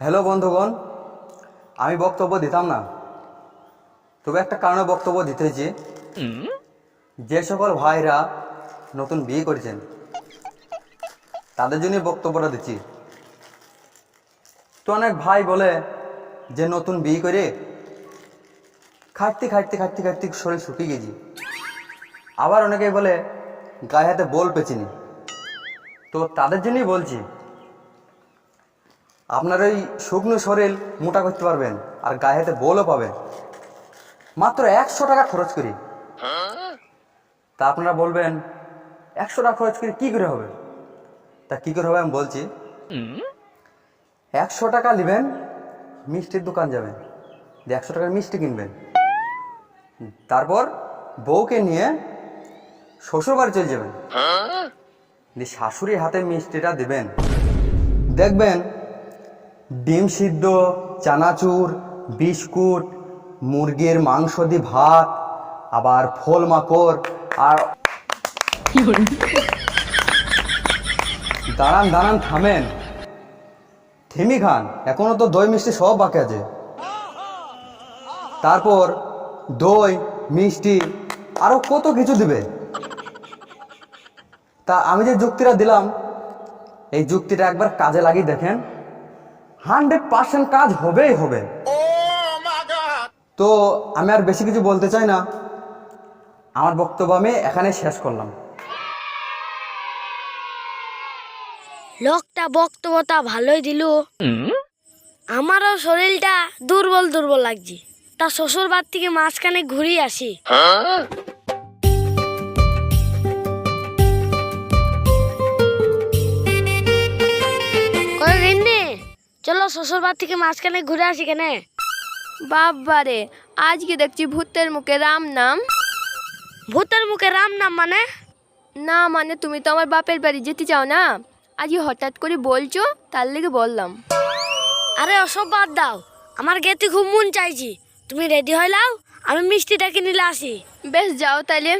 Hello বন্ধুগণ। আমি বক্তব্য দিতাম না। তবে একটা কারণে বক্তব্য দিতেছি যে সকল ভাইরা নতুন বিয়ে করেছেন, তাদের জন্যই বক্তব্যটা দিচ্ছি। তো অনেক ভাই বলে যে নতুন বিয়ে করে খাটতে খাটতে খাটতে খাটতে শরীর শুকিয়ে গেছি। আবার অনেকেই বলে গায়ে হাতে বল পেছিনি তো তাদের জন্যই বলছি, আপনার ওই শুকনো শরীর মোটা করতে পারবেন আর গায়ে হাতে বলও পাবেন। মাত্র একশো টাকা খরচ করি। তা আপনারা বলবেন, একশো টাকা খরচ করে কি করে হবে? তা কি করে হবে আমি বলছি, একশো টাকা নেবেন, মিষ্টির দোকান যাবেন। দিয়ে একশো টাকার মিষ্টি কিনবেন। তারপর বউকে নিয়ে শ্বশুর বাড়ি চলে যাবেন। দিয়ে শাশুড়ির হাতে মিষ্টিটা দেবেন। দেখবেন, ডিম সিদ্ধ, চানাচুর, বিস্কুট, মুরগির মাংস দিয়ে ভাত, আবার ফল মাকড়, আর দাঁড়ান দাঁড়ান, থামেন। থেমি খান, এখনও তো দই মিষ্টি সব বাকি আছে। তারপর দই, মিষ্টি, আরও কত কিছু দিবে? তা আমি যে যুক্তিটা দিলাম এই যুক্তিটা একবার কাজে লাগিয়ে দেখেন। হান্ড্রেড পার্সেন্ট কাজ হবেই হবে। তো আমি আর বেশি কিছু বলতে চাই না। আমার বক্তব্য আমি এখানে শেষ করলাম। লোকটা বক্তব্যটা ভালোই দিল। আমারও শরীরটা দুর্বল দুর্বল লাগছে। তা শ্বশুর বাড়ি থেকে মাঝখানে ঘুরিয়ে আসি। শ্বশুর বাড়ি থেকে মাঝখানে ঘুরে আসি কেনে? বাবারে আজকে দেখছি ভূতের মুখে রাম নাম। ভূতের মুখে রাম নাম মানে? না মানে তুমি তো আমার বাপের বাড়ি যেতে চাও না? আজকে হঠাৎ করে বলছো তার লেগে বললাম। আরে ওসব বাদ দাও আমার গেতে খুব মন চাইছি। তুমি রেডি হইলাও আমি মিষ্টিটা কিনে নিলে আসি। বেশ যাও তাহলে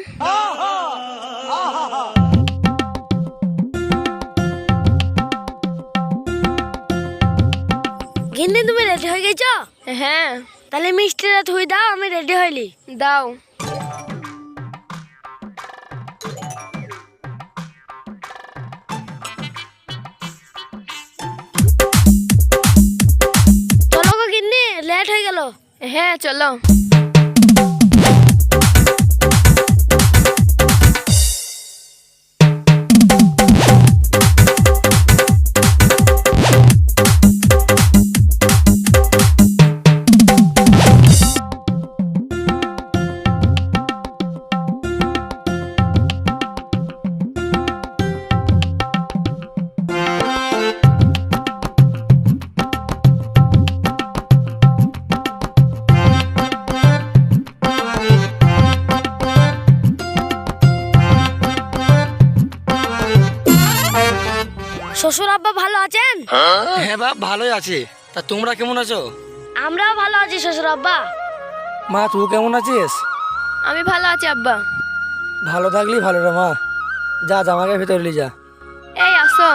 গিন্নি তুমি রেডি হয়ে গেছো? হ্যাঁ। তাহলে মিষ্টিটা ধুই দাও আমি রেডি হইলি। দাও। চলো গো গিন্নি লেট হয়ে গেল। হ্যাঁ চলো। হ্যাঁ বাপ ভালোই আছে। তা তোমরা কেমন আছো? আমরাও ভালো আছি শ্বশুর আব্বা। মা তুই কেমন আছিস? আমি ভালো আছি আব্বা। ভালো থাকলি ভালো রে মা। যা জামাকে ভিতরে লি যা। এই আসো।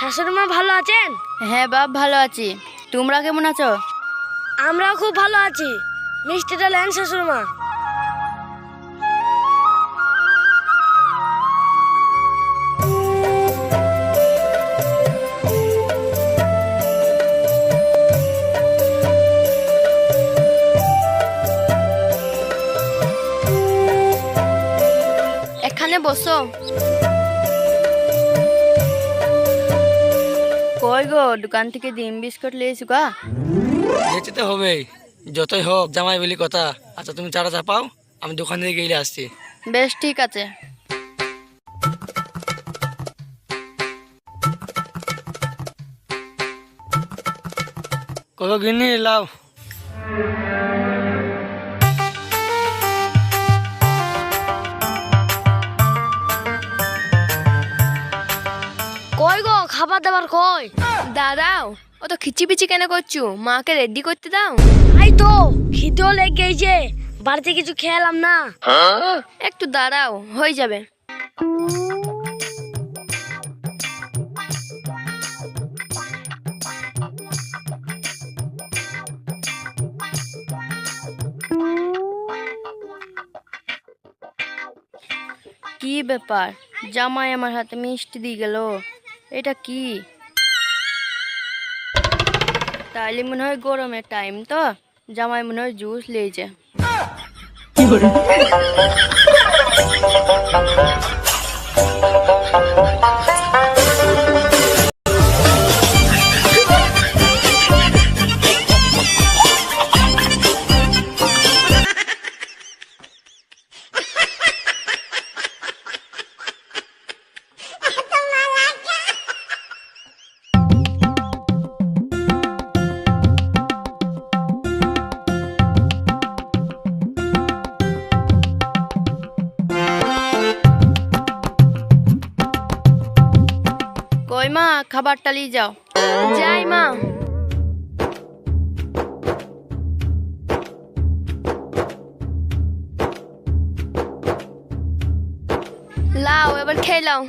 শাশুড়ি মা ভালো আছেন? হ্যাঁ বাপ ভালো আছি। তোমরা কেমন আছো? আমরাও খুব ভালো আছি। মিষ্টিটা নেন শাশুড়ি মা। এখানে বসো। কই গো দোকান থেকে ডিম বিস্কুট লিয়েছো গা? যেতে তো হবেই। যতই হোক জামাই বলি কথা। আচ্ছা তুমি চাটা চাপাও আমি দোকান থেকে গেলে আসছি। বেশ ঠিক আছে। কত গিনি লাও। কই গো খাবার দাবার কই? দাঁড়াও ও তো খিচিপিচি কেন করছ? মাকে রেডি করতে দাও। এই তো খিদেও লেগে গেছে বাড়িতে কিছু খেলাম না। একটু দাঁড়াও হয়ে যাবে। কি ব্যাপার? জামাই আমার হাতে মিষ্টি দিয়ে গেল। এটা কি? তাইলে মনে হয় গরমের টাইম তো। জামাই মনে হয় জুস লিয়েছে কই মা খাবারটা নিয়ে যাও। যাই মা। লাও এবার খেয়ে লাও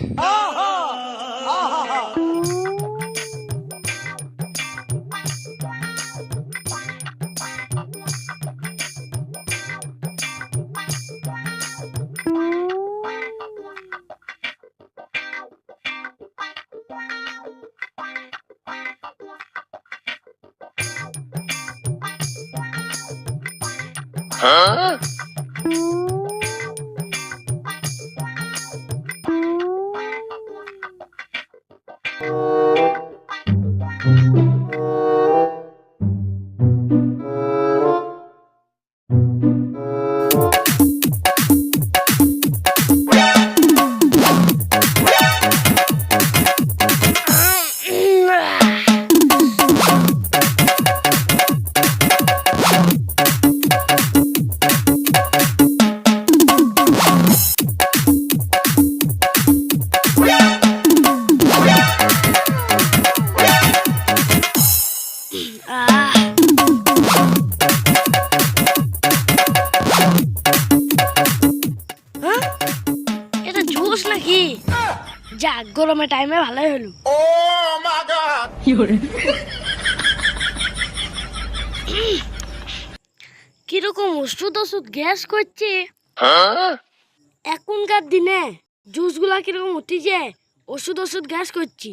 Huh? টাইমে ভালোই হলো কীরকম ওষুধ ওষুধ গ্যাস করছে? এখনকার দিনে জুসগুলা কীরকম উঠিছে ওষুধ ওষুধ গ্যাস করছি।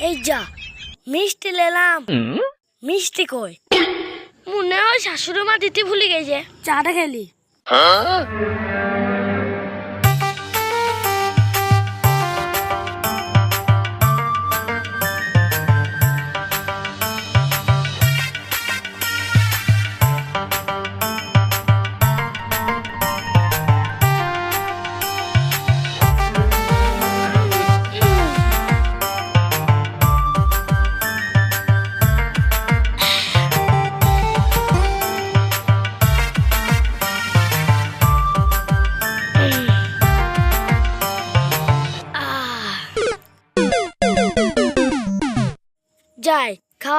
এই যা মিষ্টি লেলাম। মিষ্টি কই? মনে হয় শাশুড়ি মা দিতে ভুলে গেছে। চাটা খেলি।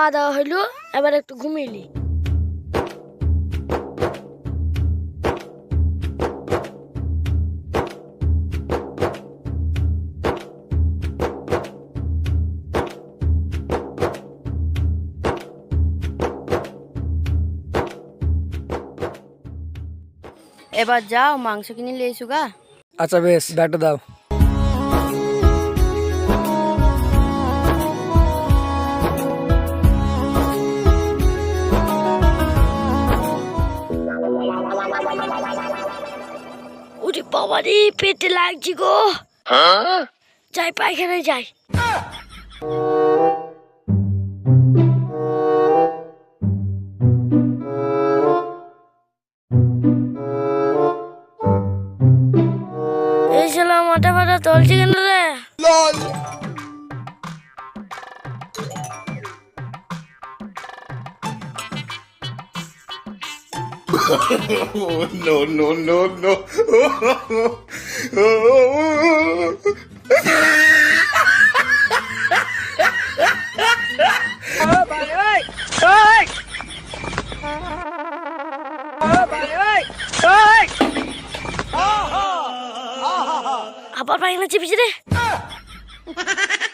খাওয়া দাওয়া হইল, এবার একটু ঘুমিয়ে এবার যাও, মাংস কিনে নিয়ে গা। আচ্ছা বেশ, ব্যাগটা দাও। ওরে বাবা রে পেটে লাগছে গো। যাই পায়খানায় যাই। no, no, no, no. আবার পাখি না চেপেছে রে?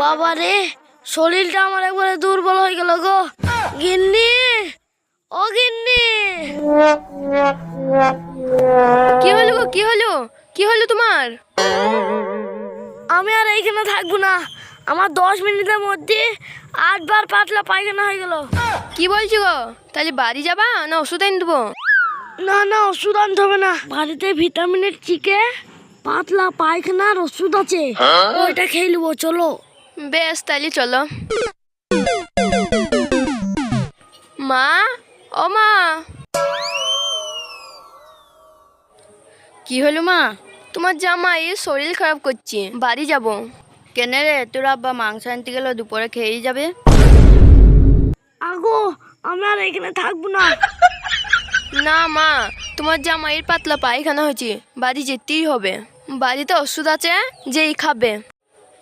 বাবা রে শরীরটা আমার একবারে দুর্বল হয়ে গেল গো। গিন্নি ও গিন্নি। কি হলো গো কি হলো? কি হলো তোমার? আমি আর এইখানে থাকব না। আমার দশ মিনিটের মধ্যে আটবার পাতলা পায়খানা হয়ে গেল। কি বলছো গো? তাহলে বাড়ি যাবা না ওষুধ এনে দেবো? না না ওষুধ আনতে হবে না। বাড়িতে ভিটামিনের চিকে পাতলা পায়খানার ওষুধ আছে। ওইটা খেয়ে নেব চলো। বেশ তাহলে চলো। মা? ও মা? কি হলো মা? তোমার জামাই শরীর খারাপ করছে বাড়ি যাব। কেনে রে তোর আব্বা মাংস আনতে গেল দুপুরে খেয়েই যাবে। আগো আমি আর এখানে থাকব না। না মা তোমার জামাইয়ের পাতলা পায়খানা হয়েছে বাড়ি যেতেই হবে। বাড়িতে ওষুধ আছে যেই খাবে।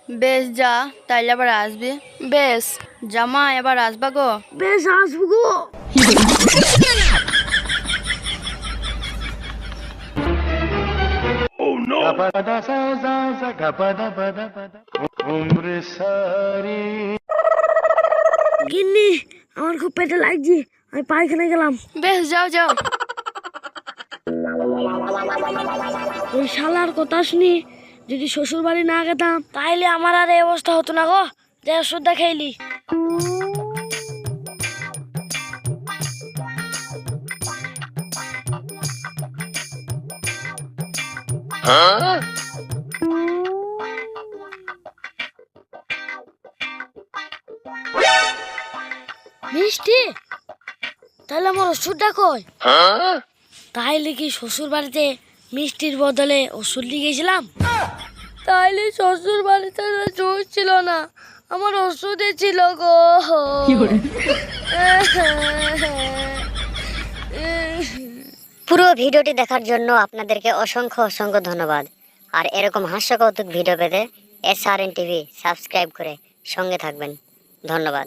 বেশ যা তাইলে আবার আসবে। বেশ জামা এবার আসবা গো। বেশ আসব গো। গিন্নি আমার খুব পেটে লাগছে আমি পায়খানা গেলাম। বেশ যাও যাও। ওই শালার কথা শুনি যদি শ্বশুর বাড়ি না গেতাম তাইলে আমার আর এই অবস্থা হতো না গো। যে ওষুধটা খেইলি মিষ্টি তাহলে আমার ওষুধটা কই? তাইলে কি শ্বশুর বাড়িতে মিষ্টির বদলে ওষুধ নিয়ে গেছিলাম? তাইলে শ্বশুর বাড়িতে জোর ছিল না আমার ওষুধে ছিল গো। পুরো ভিডিওটি দেখার জন্য আপনাদেরকে অসংখ্য অসংখ্য ধন্যবাদ। আর এরকম হাস্যকৌতুক ভিডিও পেতে S R N TV subscribe করে সঙ্গে থাকবেন। ধন্যবাদ।